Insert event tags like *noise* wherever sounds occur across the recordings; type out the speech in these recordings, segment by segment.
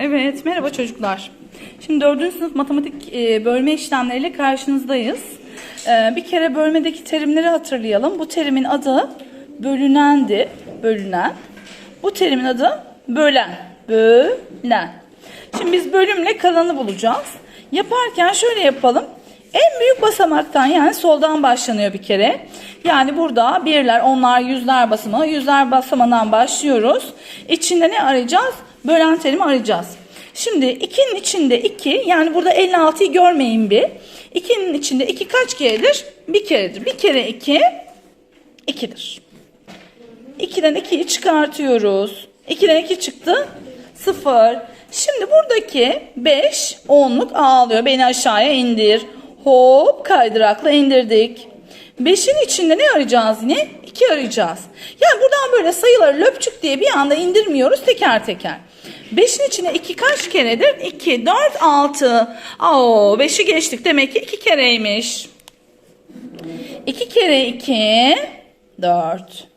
Evet, merhaba çocuklar. Şimdi dördüncü sınıf matematik e, bölme işlemleriyle karşınızdayız. E, bir kere bölmedeki terimleri hatırlayalım. Bu terimin adı bölünendi, bölünen. Bu terimin adı bölen, bölen. Şimdi biz bölümle kalanı bulacağız. Yaparken şöyle yapalım. En büyük basamaktan yani soldan başlanıyor bir kere. Yani burada birler, onlar, yüzler basamağı, yüzler basamağından başlıyoruz. İçinde ne arayacağız? Bölen terimi arayacağız. Şimdi 2'nin içinde 2 yani burada 56'yı görmeyin bir. 2'nin içinde 2 kaç keredir? Bir keredir. Bir kere 2 2'dir. 2'den 2'yi çıkartıyoruz. 2'den 2 çıktı 0. Şimdi buradaki 5 10'luk ağlıyor. Beni aşağıya indir. Hop kaydırakla indirdik. 5'in içinde ne arayacağız yine? 2 arayacağız. Yani buradan böyle sayıları löpçük diye bir anda indirmiyoruz teker teker. 5'in içine 2 kaç keredir? 2, 4, 6. Oo, 5'i geçtik. Demek ki 2 kereymiş. 2 kere 2, 4.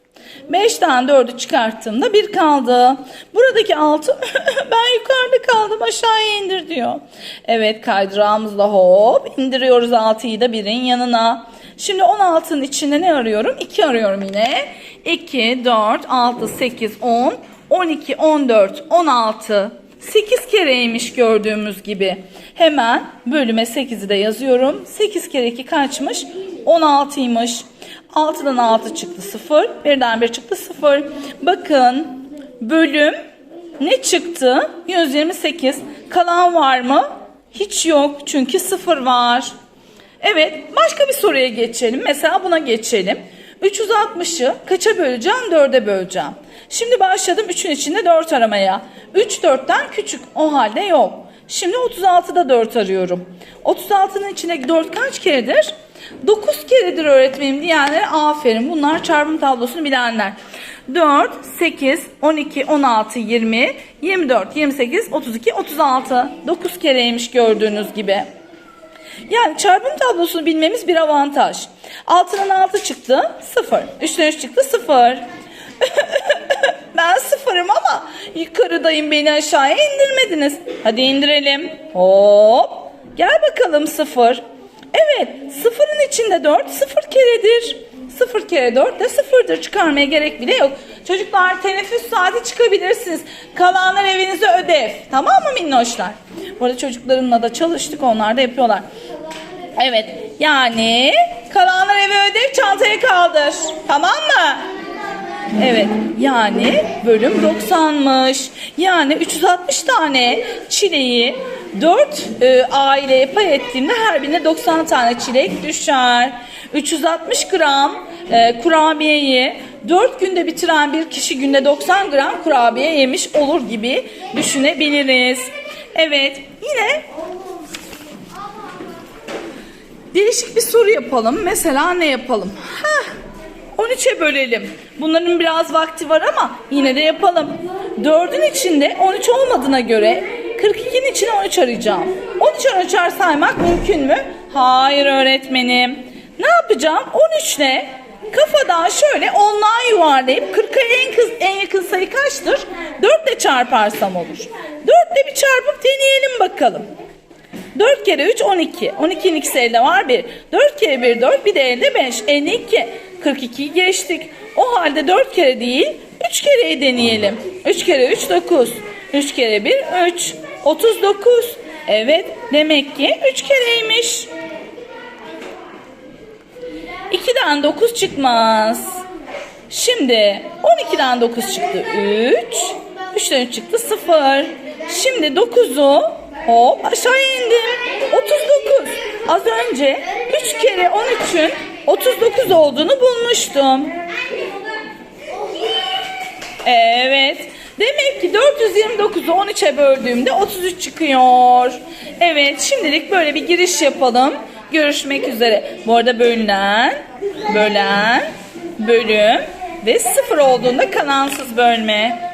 5'ten 4'ü çıkarttığımda 1 kaldı. Buradaki 6 *laughs* ben yukarıda kaldım aşağıya indir diyor. Evet kaydırağımızla hop indiriyoruz 6'yı da 1'in yanına. Şimdi 16'nın içinde ne arıyorum? 2 arıyorum yine. 2, 4, 6, 8, 10, 12, 14, 16. 8 kereymiş gördüğümüz gibi. Hemen bölüme 8'i de yazıyorum. 8 kere 2 kaçmış? 16'ymış. 6'dan 6 çıktı 0. 1'den 1 çıktı 0. Bakın bölüm ne çıktı? 128. Kalan var mı? Hiç yok çünkü 0 var. Evet başka bir soruya geçelim. Mesela buna geçelim. 360'ı kaça böleceğim? 4'e böleceğim. Şimdi başladım 3'ün içinde 4 aramaya. 3 4'ten küçük o halde yok. Şimdi 36'da 4 arıyorum. 36'nın içinde 4 kaç keredir? 9 keredir öğretmenim diyenlere aferin. Bunlar çarpım tablosunu bilenler. 4, 8, 12, 16, 20, 24, 28, 32, 36. 9 kereymiş gördüğünüz gibi. Yani çarpım tablosunu bilmemiz bir avantaj. 6'dan 6 çıktı 0. 3'ten 3 çıktı 0. *laughs* ben sıfırım ama yukarıdayım beni aşağıya indirmediniz. Hadi indirelim. Hop. Gel bakalım 0. Evet sıfırın içinde 4 sıfır keredir. 0 kere 4 de sıfırdır. Çıkarmaya gerek bile yok. Çocuklar teneffüs saati çıkabilirsiniz. Kalanlar evinize ödev. Tamam mı minnoşlar? Bu arada çocuklarımla da çalıştık. Onlar da yapıyorlar. Evet. Yani kalanlar eve ödev çantaya kaldır. Tamam mı? Evet yani bölüm 90'mış. Yani 360 tane çileği 4 e, aileye pay ettiğimde her birine 90 tane çilek düşer. 360 gram e, kurabiyeyi 4 günde bitiren bir kişi günde 90 gram kurabiye yemiş olur gibi düşünebiliriz. Evet yine değişik bir soru yapalım. Mesela ne yapalım? Heh, 13'e bölelim. Bunların biraz vakti var ama yine de yapalım. 4'ün içinde 13 olmadığına göre 42'nin içine 13 arayacağım. 13 13'er saymak mümkün mü? Hayır öğretmenim. Ne yapacağım? 13 ile kafadan şöyle onluğa yuvarlayıp 40'a en, kız, en yakın sayı kaçtır? 4 ile çarparsam olur. 4 ile bir çarpıp deneyelim bakalım. 4 kere 3 12. 12'nin ikisi elde var 1. 4 kere 1 4 bir de elde 5. 52. 42'yi geçtik. O halde 4 kere değil 3 kereyi deneyelim. 3 kere 3 9. 3 kere 1 3. 39. Evet demek ki 3 kereymiş. 2'den 9 çıkmaz. Şimdi 12'den 9 çıktı 3. 3'ten 3 çıktı 0. Şimdi 9'u hop aşağıya indim. 39. Az önce 3 kere 13'ün 39 olduğunu bulmuştum. Evet. Demek ki 429'u 13'e böldüğümde 33 çıkıyor. Evet şimdilik böyle bir giriş yapalım. Görüşmek üzere. Bu arada bölünen, bölen, bölüm ve sıfır olduğunda kalansız bölme.